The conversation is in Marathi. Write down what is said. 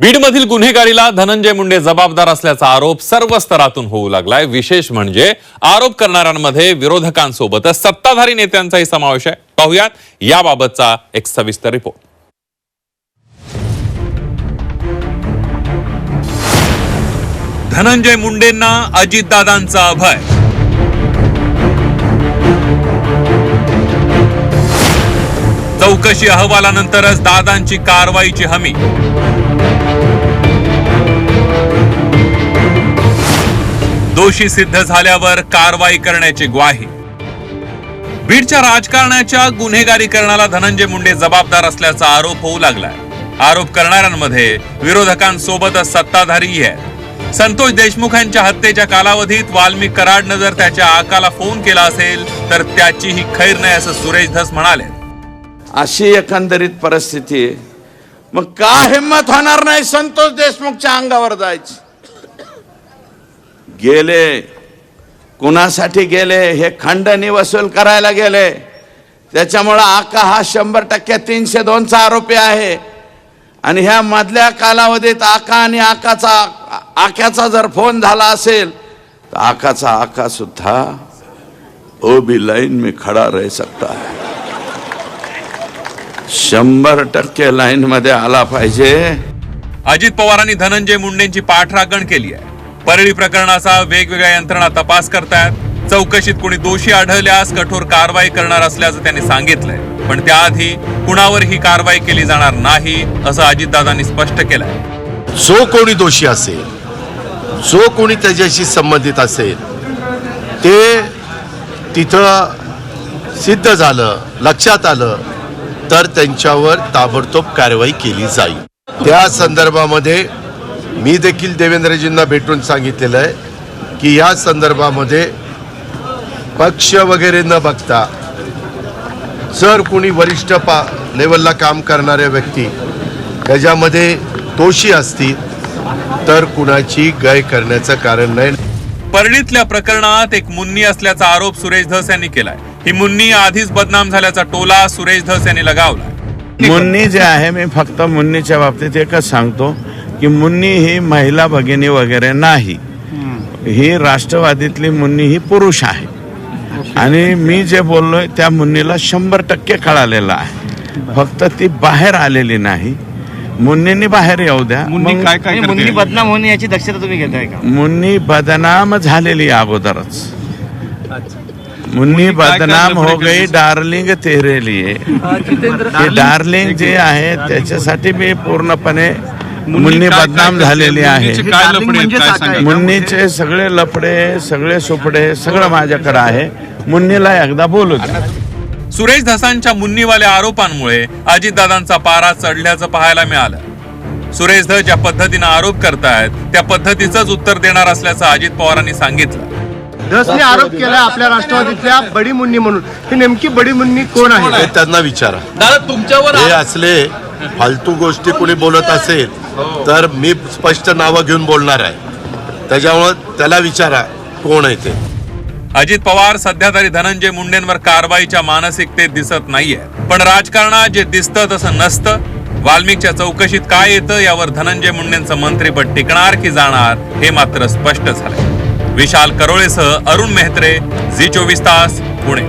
बीडमधील गुन्हेगारीला धनंजय मुंडे जबाबदार असल्याचा आरोप सर्व स्तरातून होऊ लागलाय. विशेष म्हणजे आरोप करणाऱ्यांमध्ये विरोधकांसोबतच सत्ताधारी नेत्यांचाही समावेश आहे. पाहुयात याबाबतचा एक सविस्तर रिपोर्ट. धनंजय मुंडेंना अजितदादांचा अभय चौकशी अहवालानंतरच दादांची कारवाईची हमी. दोषी सिद्ध झाल्यावर कारवाई करण्याची ग्वाही. बीडच्या राजकारणाच्या गुन्हेगारीकरणाला धनंजय मुंडे जबाबदार असल्याचा आरोप होऊ लागलाय. आरोप करणाऱ्यांमध्ये विरोधकांसोबतच सत्ताधारीही आहे संतोष देशमुख यांच्या हत्येच्या कालावधीत वाल्मिक कराडनं जर त्याच्या आकाला फोन केला असेल तर त्याचीही खैर नाही असं सुरेश धस म्हणाले अशी एकंदरीत परिस्थिती आहे. मग का हिंमत होणार नाही संतोष देशमुखच्या अंगावर जायची? गेले. कुणासाठी गेले? हे खंडणी वसूल करायला गेले. त्याच्यामुळं आका हा शंभर टक्के तीनशे दोनचा आरोपी आहे. आणि ह्या मधल्या कालावधीत आका आणि आकाचा आक्याचा जर फोन झाला असेल तर आकाचा आका सुद्धा ओ बी लाईन मी खड़ा रह सकता है. शंभर टक्के लाईन मध्ये आला पाहिजे. अजित पवारांनी धनंजय मुंडेंची पाठराखण केली आहे. परळी प्रकरणाचा वेगवेगळ्या यंत्रणा तपास करतायत. चौकशीत कोणी दोषी आढळल्यास कठोर कारवाई करणार असल्याचं त्यांनी सांगितलंय. पण त्याआधी कुणावर ही कारवाई केली जाणार नाही असं अजितदादांनी स्पष्ट केलंय. जो कोणी दोषी असेल जो कोणी त्याच्याशी संबंधित असेल ते तिथं सिद्ध झालं लक्षात आलं तर त्यांच्यावर ताबडतोब कारवाई केली जाईल. त्या संदर्भामध्ये मी देखील देवेंद्रजींना भेटून सांगितलेलं आहे की या संदर्भामध्ये पक्ष वगैरे न बघता जर कोणी वरिष्ठ पा लेवलला काम करणाऱ्या व्यक्ती त्याच्यामध्ये दोषी असतील तर कुणाची गय करण्याचं कारण नाही. परळीतल्या प्रकरणात एक मुन्नी असल्याचा आरोप सुरेश धस यांनी केलाय. ही मुन्नी आधीच बदनाम झाल्याचा टोला सुरेश धस यांनी लगावला मुन्नी जे आहे मी फक्त मुन्नीच्या बाबतीत एकच सांगतो की मुन्नी ही महिला भगिनी वगैरे नाही. ही राष्ट्रवादीतली मुन्नी ही पुरुष आहे. आणि मी जे बोललोय त्या मुन्नीला शंभर टक्के कळालेलं आहे. फक्त ती बाहेर आलेली नाही. मुन्नीनी बाहेर येऊ द्या. मुन्नी काय काय बदनाम होणे याची दक्षता तुम्ही घेताय का? मुन्नी बदनाम झालेली अगोदरच. मुन्नी मुन्नी बदनाम हो गई? डार्लिंग तेरे लिए ते डार्लिंग जे आहे त्याच्यासाठी मी पूर्णपणे मुन्नी बदनाम? झालेली आहे मुन्नीचे? म्हणजे काय काय? सांगा मुन्नीचे सगळे लफडे सगळे सुपडे सगळं माझ्याकडे आहे मुन्नीला एकदा बोलू द्या सुरेश धसांच्या मुन्नीवाल्या आरोपांमुळे अजितदादांचा पारा चढल्याचं पाहायला मिळालं सुरेश धस ज्या पद्धतीनं आरोप करतायत त्या पद्धतीचंच उत्तर देणार असल्याचं अजित पवारांनी सांगितलं धसने आरोप केलाय आपल्या राष्ट्रवादीतल्या बडी मुन्नी म्हणून. ही नेमकी बडी मुन्नी कोण आहे? हे त्यांना विचारा. दादा तुमच्यावर हे असले फालतू गोष्टी कोणी बोलत असेल तर मी स्पष्ट नावं घेऊन बोलणार आहे. त्याच्यामुळं त्याला विचारा कोण आहे ते. अजित पवार सध्या तरी धनंजय मुंडेंवर कारवाईच्या मानसिकतेत दिसत नाहीये. पण राजकारणात जे दिसतं तसं नसतं. वाल्मिकच्या चौकशीत काय येतं यावर धनंजय मुंडेंचं मंत्रीपद टिकणार की जाणार हे मात्र स्पष्ट झालंय. विशाल करोळेसह अरुण मेहत्रे झी चोवीस तास पुणे.